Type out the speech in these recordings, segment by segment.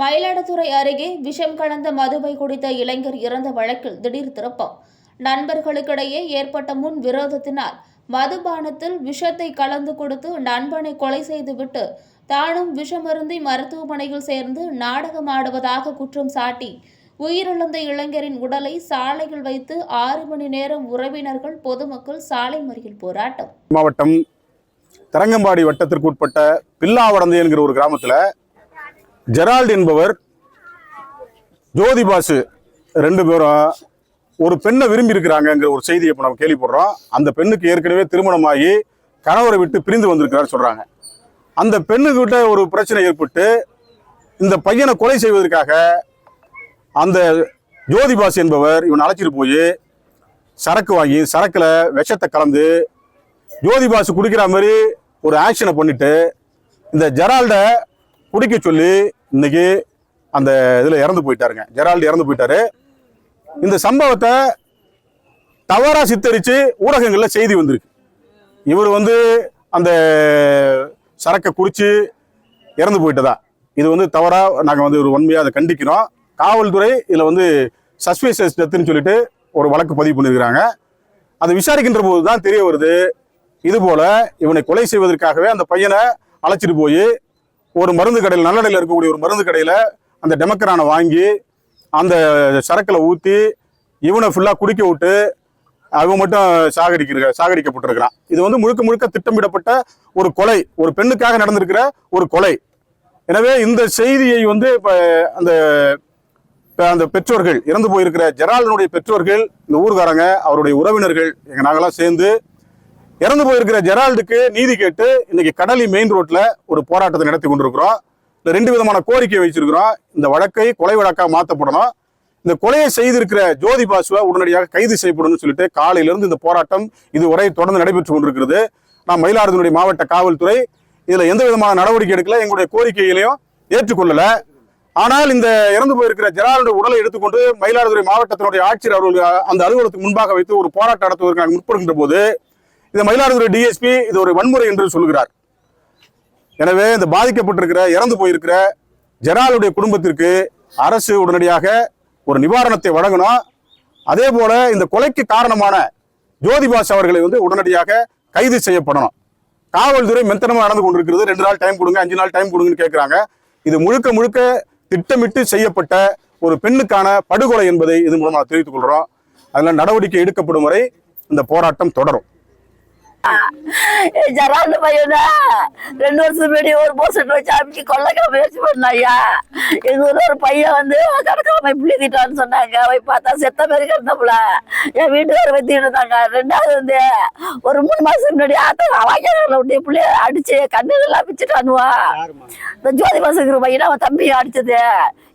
மயிலாடுதுறை அருகே விஷம் கலந்த மதுவை குடித்த இளைஞர் இறந்த வழக்கில் திடீர் திருப்பம். நண்பர்களுக்கிடையே ஏற்பட்ட முன் விரோதத்தினால் மதுபானத்தில் விஷத்தை கலந்து கொடுத்து நண்பனை கொலை செய்துவிட்டு தானும் விஷமருந்தி மருத்துவமனையில் சேர்ந்து நாடகமாடுவதாக குற்றம் சாட்டி உயிரிழந்த இளைஞரின் உடலை சாலையில் வைத்து ஆறு மணி நேரம் உறவினர்கள் பொதுமக்கள் சாலை மறியல் போராட்டம். மாவட்டம் தரங்கம்பாடி வட்டத்திற்கு உட்பட்ட பில்லாவடந்தை என்கிற ஒரு கிராமத்தில் ஜெரால்டு என்பவர் ஜோதிபாசு ரெண்டு பேரும் ஒரு பெண்ணை விரும்பி இருக்கிறாங்கங்கிற ஒரு செய்தியை இப்போ நம்ம கேள்விப்படுறோம். அந்த பெண்ணுக்கு ஏற்கனவே திருமணமாகி கணவரை விட்டு பிரிந்து வந்திருக்கிறார் சொல்கிறாங்க அந்த பெண்ணுக்கிட்ட ஒரு பிரச்சனை ஏற்பட்டு இந்த பையனை கொலை செய்வதற்காக அந்த ஜோதிபாஸ் என்பவர் இவனை அழைச்சிட்டு போய் சரக்கு வாங்கி சரக்கில் விஷத்தை கலந்து ஜோதிபாஸ் குடிக்கிற மாதிரி ஒரு ஆக்ஷனை பண்ணிட்டு இந்த ஜெரால்டை குடிக்க சொல்லி இன்னைக்கு அந்த இதில் இறந்து போயிட்டாருங்க. ஜெரால்டு இறந்து போயிட்டாரு. இந்த சம்பவத்தை தவறாக சித்தரித்து ஊடகங்களில் செய்தி வந்திருக்கு. இவர் வந்து அந்த சரக்கை குறித்து இறந்து போயிட்டதா. இது வந்து தவறாக நாங்கள் வந்து ஒரு உண்மையாக அதை கண்டிக்கிறோம். காவல்துறை இதில் வந்து சஸ்பீஷியஸ் டெத்துன்னு சொல்லிட்டு ஒரு வழக்கு பதிவு பண்ணியிருக்கிறாங்க அதை விசாரிக்கின்ற போது தான் தெரிய வருது. இதுபோல் இவனை கொலை செய்வதற்காகவே அந்த பையனை அழைச்சிட்டு போய் ஒரு மருந்து கடையில் நல்லடையில் இருக்கக்கூடிய ஒரு மருந்து கடையில் அந்த டெமக்கரானை வாங்கி அந்த சரக்கில் ஊற்றி இவனை ஃபுல்லாக குடிக்க விட்டு அவன் மட்டும் சாகடிக்கிற சாகடிக்கப்பட்டிருக்கிறான். இது வந்து முழுக்க முழுக்க திட்டமிடப்பட்ட ஒரு கொலை ஒரு பெண்ணுக்காக நடந்திருக்கிற ஒரு கொலை. எனவே இந்த செய்தியை வந்து இப்போ அந்த அந்த பெற்றோர்கள் இறந்து போயிருக்கிற ஜெரால்டனுடைய பெற்றோர்கள் இந்த ஊர்காரங்க அவருடைய உறவினர்கள் எங்கள் நாங்களாம் சேர்ந்து இறந்து போயிருக்கிற ஜெரால்டுக்கு நீதி கேட்டு இன்னைக்கு கடலி மெயின் ரோட்ல ஒரு போராட்டத்தை நடத்தி கொண்டிருக்கிறோம். இந்த ரெண்டு விதமான கோரிக்கை வச்சிருக்கிறோம் இந்த வழக்கை கொலை வழக்காக மாற்றப்படணும் இந்த கொலையை செய்திருக்கிற ஜோதி பாசுவை உடனடியாக கைது செய்யப்படணும்னு சொல்லிட்டு காலையிலிருந்து இந்த போராட்டம் இது இதுவரை தொடர்ந்து நடைபெற்று கொண்டிருக்கிறது. நான் மயிலாடுதுறை மாவட்ட காவல்துறை இதில் எந்த விதமான நடவடிக்கை எடுக்கல எங்களுடைய கோரிக்கைகளையும் ஏற்றுக்கொள்ளலை. ஆனால் இந்த இறந்து போயிருக்கிற ஜெராலுடைய உடலை எடுத்துக்கொண்டு மயிலாடுதுறை மாவட்டத்தினுடைய ஆட்சியர் அவர்கள் அந்த அலுவலகத்துக்கு முன்பாக வைத்து ஒரு போராட்டம் நடத்துவதற்கு நாங்கள் முற்படுகின்ற போது இந்த மயிலாடுதுறை டிஎஸ்பி இது ஒரு வன்முறை என்று சொல்கிறார் எனவே இந்த பாதிக்கப்பட்டிருக்கிற இறந்து போயிருக்கிற ஜெராலுடைய குடும்பத்திற்கு அரசு உடனடியாக ஒரு நிவாரணத்தை வழங்கணும் அதே போல இந்த கொலைக்கு காரணமான ஜோதிபாஸ் அவர்களை வந்து உடனடியாக கைது செய்யப்படணும். காவல்துறை மெத்தனமாக நடந்து கொண்டிருக்கிறது. ரெண்டு நாள் டைம் கொடுங்க அஞ்சு நாள் டைம் கொடுங்கன்னு கேட்குறாங்க இது முழுக்க முழுக்க திட்டமிட்டு செய்யப்பட்ட ஒரு பெண்ணுக்கான படுகொலை என்பதை இது மூலமாக தெரிவித்துக் கொள்கிறோம் அதில் நடவடிக்கை எடுக்கப்படும் வரை இந்த போராட்டம் தொடரும். ஜராண்டு பையனா ரெண்டு வருஷம் முன்னாடி ஒரு போஸ்ட் வச்சு அமைச்சு கொள்ளக்க முயற்சி பண்ணாயா எங்க ஊர்ல ஒரு பையன் வந்து கடற்கரை புள்ளிக்கிட்டான்னு சொன்னாங்க. போய் பார்த்தா செத்த பேரு கிடந்தப்புல. என் வீட்டுக்கார வத்திட்டு இருந்தாங்க ரெண்டாவது வந்து ஒரு மூணு மாசம் முன்னாடி ஆத்த வாய்க்கால விட்டு புள்ளைய அடிச்சு கண்ணுகள்லாம் பிச்சுட்டானுவா. இந்த ஜோதி பாசுங்கிற பையனை அவன் தம்பி அடிச்சது.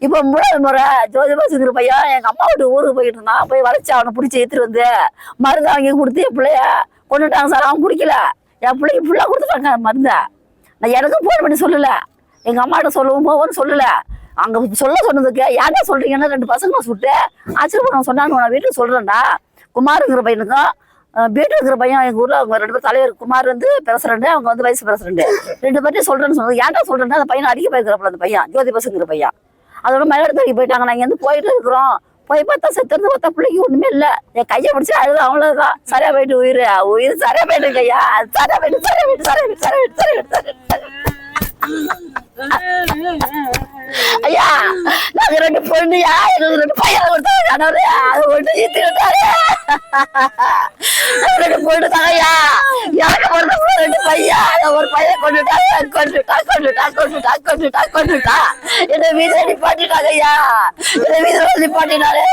இப்போ மூணாவது முறை ஜோதி பாசுங்கிற பையன் எங்க அம்மா வீட்டு ஊருக்கு போயிட்டு இருந்தான். போய் வளைச்சு அவனை பிடிச்சி ஏத்துட்டு வந்து மருந்து வாங்கி கொடுத்து என் பிள்ளைய கொண்டுட்டாங்க சார் அவன் குடிக்கல. என் பிள்ளைக்கு ஃபுல்லாக கொடுத்துட்டாங்க மருந்தை. நான் எனக்கும் ஃபோன் பண்ணி சொல்லலை. எங்கள் அம்மாட்ட சொல்லவும் போவோம்னு சொல்லலை. அங்கே சொல்ல சொன்னதுக்கு யார்டா சொல்கிறீங்கன்னா ரெண்டு பசங்களை சுட்டு ஆச்சரியப்படம் சொன்னாங்க நான் வீட்டுக்கு சொல்கிறேன்டா குமாருங்கிற பையனுக்கும் அஹ், பீட்டு இருக்கிற பையன் எங்கள் ஊரில் அவங்க ரெண்டு பேரும் தலைவர் குமார் வந்து பிரசிடண்ட் அவங்க வந்து வைஸ் பிரசிடண்ட் ரெண்டு பேர்ட்டையும் சொல்கிறேன்னு சொன்னது. ஏன்டா சொல்கிறேன்னா அந்த பையன் அடிக்க போயிருக்கிறப்பல அந்த பையன் ஜோதி பசுங்கிற பையன். அதோட மயிலாடுதுறைக்கு போயிட்டாங்க. நாங்கள் வந்து போயிட்டு இருக்கிறோம். போய் பார்த்தா செத்துறது பார்த்தா பிள்ளைக்கு ஒண்ணுமே இல்ல. என் கையை பிடிச்சி அழுது அவ்வளவுதான். சரியா போயிட்டு உயிர். உயிர் சரியா போயிட்டு கையா? சரியா போயிட்டு சரியா போயிட்டு சரியா போயிட்டு சரியா போயிட்டு சரியா போயிட்டு சரியா போயிட்டு ஐயா நாங்க ரெண்டு பொண்ணுயா எனக்கு ரெண்டு பையன் கொடுத்தாங்க கணவரு அது ஒன்று ஈத்து விட்டாரு ரெண்டு பொண்ணு தாங்கய்யா எனக்கு பிறந்த ரெண்டு பையன். ஒரு பையன் கொண்டுட்டா கொண்டுட்டா கொண்டுட்டா கொண்டுட்டா கொண்டுட்டா கொண்டுட்டா. என்ன வீதியில் நிப்பாட்டிட்டாங்க ஐயா. என்ன வீதியில் நிப்பாட்டினாரு.